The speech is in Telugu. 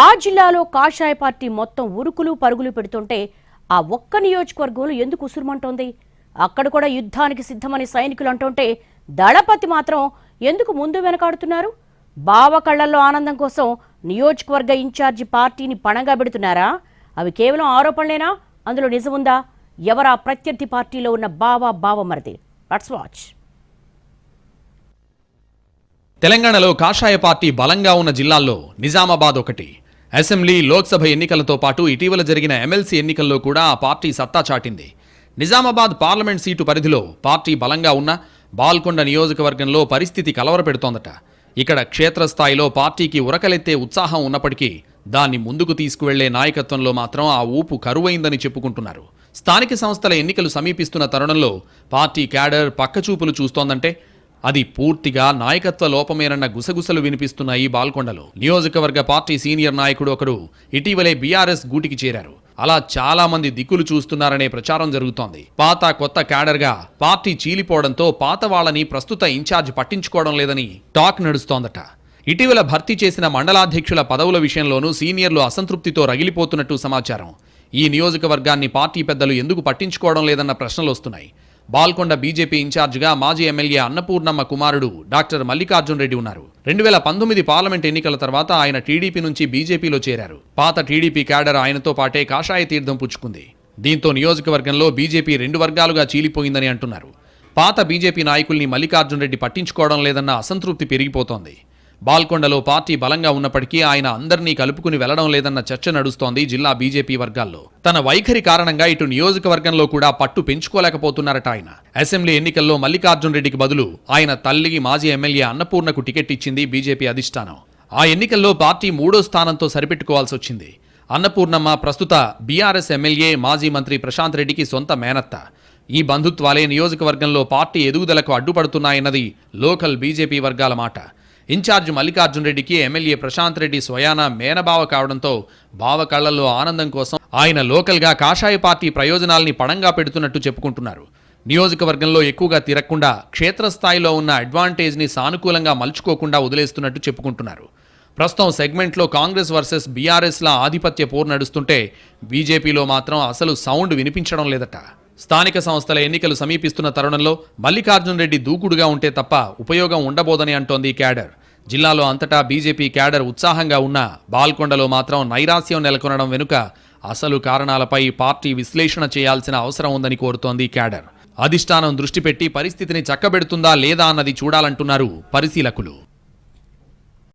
ఆ జిల్లాలో కాషాయ పార్టీ మొత్తం ఉరుకులు పరుగులు పెడుతుంటే ఆ ఒక్క నియోజకవర్గంలో ఎందుకు ఉసురుమంటోంది? అక్కడ కూడా యుద్ధానికి సిద్ధమని సైనికులు అంటుంటే దళపతి మాత్రం ఎందుకు ముందు వెనకాడుతున్నారు? బావ కళ్ళల్లో ఆనందం కోసం నియోజకవర్గ ఇన్ఛార్జి పార్టీని పణంగా పెడుతున్నారా? అవి కేవలం ఆరోపణలేనా? అందులో నిజముందా ఎవరా ప్రత్యర్థి పార్టీలో ఉన్న బావ బావమరిది లెట్స్ వాచ్ తెలంగాణలో కాషాయ పార్టీ బలంగా ఉన్న జిల్లాల్లో నిజామాబాద్ ఒకటి అసెంబ్లీ లోక్సభ ఎన్నికలతో పాటు ఇటీవల జరిగిన ఎమ్మెల్సీ ఎన్నికల్లో కూడా ఆ పార్టీ సత్తా చాటింది. నిజామాబాద్ పార్లమెంట్ సీటు పరిధిలో పార్టీ బలంగా ఉన్న బాల్కొండ నియోజకవర్గంలో పరిస్థితి కలవరపెడుతోందట. ఇక్కడ క్షేత్రస్థాయిలో పార్టీకి ఉరకలెత్తే ఉత్సాహం ఉన్నప్పటికీ దాన్ని ముందుకు తీసుకువెళ్ళే నాయకత్వంలో మాత్రం ఆ ఊపు కరువైందని చెప్పుకుంటున్నారు. స్థానిక సంస్థల ఎన్నికలు సమీపిస్తున్న తరుణంలో పార్టీ క్యాడర్ పక్కచూపులు చూస్తోందంటే అది పూర్తిగా నాయకత్వ లోపమేనన్న గుసగుసలు వినిపిస్తున్నాయి బాల్కొండలో. నియోజకవర్గ పార్టీ సీనియర్ నాయకుడు ఒకడు ఇటీవలే బీఆర్ఎస్ గూటికి చేరారు. అలా చాలా మంది దిక్కులు చూస్తున్నారనే ప్రచారం జరుగుతోంది. పాత కొత్త క్యాడర్గా పార్టీ చీలిపోవడంతో పాత వాళ్ళని ప్రస్తుత ఇన్ఛార్జ్ పట్టించుకోవడం లేదని టాక్ నడుస్తోందట. ఇటీవల భర్తీ చేసిన మండలాధ్యక్షుల పదవుల విషయంలోనూ సీనియర్లు అసంతృప్తితో రగిలిపోతున్నట్టు సమాచారం. ఈ నియోజకవర్గాన్ని పార్టీ పెద్దలు ఎందుకు పట్టించుకోవడం లేదన్న ప్రశ్నలు వస్తున్నాయి. బాల్కొండ బీజేపీ ఇన్ఛార్జిగా మాజీ ఎమ్మెల్యే అన్నపూర్ణమ్మ కుమారుడు డాక్టర్ మల్లికార్జున్ రెడ్డి ఉన్నారు. రెండు వేల పంతొమ్మిది పార్లమెంట్ ఎన్నికల తర్వాత ఆయన టీడీపీ నుంచి బీజేపీలో చేరారు. పాత టీడీపీ క్యాడర్ ఆయనతో పాటే కాషాయ తీర్థం పుచ్చుకుంది. దీంతో నియోజకవర్గంలో బీజేపీ రెండు వర్గాలుగా చీలిపోయిందని అంటున్నారు. పాత బీజేపీ నాయకుల్ని మల్లికార్జున్ రెడ్డి పట్టించుకోవడం లేదన్న అసంతృప్తి పెరిగిపోతోంది. బాల్కొండలో పార్టీ బలంగా ఉన్నప్పటికీ ఆయన అందరినీ కలుపుకుని వెళ్ళడం లేదన్న చర్చ నడుస్తోంది జిల్లా బీజేపీ వర్గాల్లో. తన వైఖరి కారణంగా ఇటు నియోజకవర్గంలో కూడా పట్టు పెంచుకోలేకపోతున్నారట ఆయన. అసెంబ్లీ ఎన్నికల్లో మల్లికార్జున్ రెడ్డికి బదులు ఆయన తల్లికి మాజీ ఎమ్మెల్యే అన్నపూర్ణకు టికెట్ ఇచ్చింది బీజేపీ అధిష్టానం. ఆ ఎన్నికల్లో పార్టీ మూడో స్థానంతో సరిపెట్టుకోవాల్సి వచ్చింది. అన్నపూర్ణమ్మ ప్రస్తుత బీఆర్ఎస్ ఎమ్మెల్యే మాజీ మంత్రి ప్రశాంత్ రెడ్డికి సొంత మేనత్త. ఈ బంధుత్వాలే నియోజకవర్గంలో పార్టీ ఎదుగుదలకు అడ్డుపడుతున్నాయన్నది లోకల్ బీజేపీ వర్గాల మాట. ఇన్ఛార్జ్ మల్లికార్జున్ రెడ్డికి ఎమ్మెల్యే ప్రశాంత్ రెడ్డి స్వయాన మేనబావ కావడంతో బావ కళ్ళలో ఆనందం కోసం ఆయన లోకల్గా కాషాయ పార్టీ ప్రయోజనాల్ని పణంగా పెడుతున్నట్టు చెప్పుకుంటున్నారు. నియోజకవర్గంలో ఎక్కువగా తిరగకుండా క్షేత్రస్థాయిలో ఉన్న అడ్వాంటేజ్ని సానుకూలంగా మలుచుకోకుండా వదిలేస్తున్నట్టు చెప్పుకుంటున్నారు. ప్రస్తుతం సెగ్మెంట్లో కాంగ్రెస్ వర్సెస్ బీఆర్ఎస్ల ఆధిపత్య పోరు నడుస్తుంటే బీజేపీలో మాత్రం అసలు సౌండ్ వినిపించడం లేదట. స్థానిక సంస్థల ఎన్నికలు సమీపిస్తున్న తరుణంలో మల్లికార్జునరెడ్డి దూకుడుగా ఉంటే తప్ప ఉపయోగం ఉండబోదని అంటోంది క్యాడర్. జిల్లాలో అంతటా బీజేపీ క్యాడర్ ఉత్సాహంగా ఉన్న బాల్కొండలో మాత్రం నైరాస్యం నెలకొనడం వెనుక అసలు కారణాలపై పార్టీ విశ్లేషణ చేయాల్సిన అవసరం ఉందని కోరుతోంది క్యాడర్. అధిష్టానం దృష్టి పెట్టి పరిస్థితిని చక్కబెడుతుందా లేదా అన్నది చూడాలంటున్నారు పరిశీలకులు.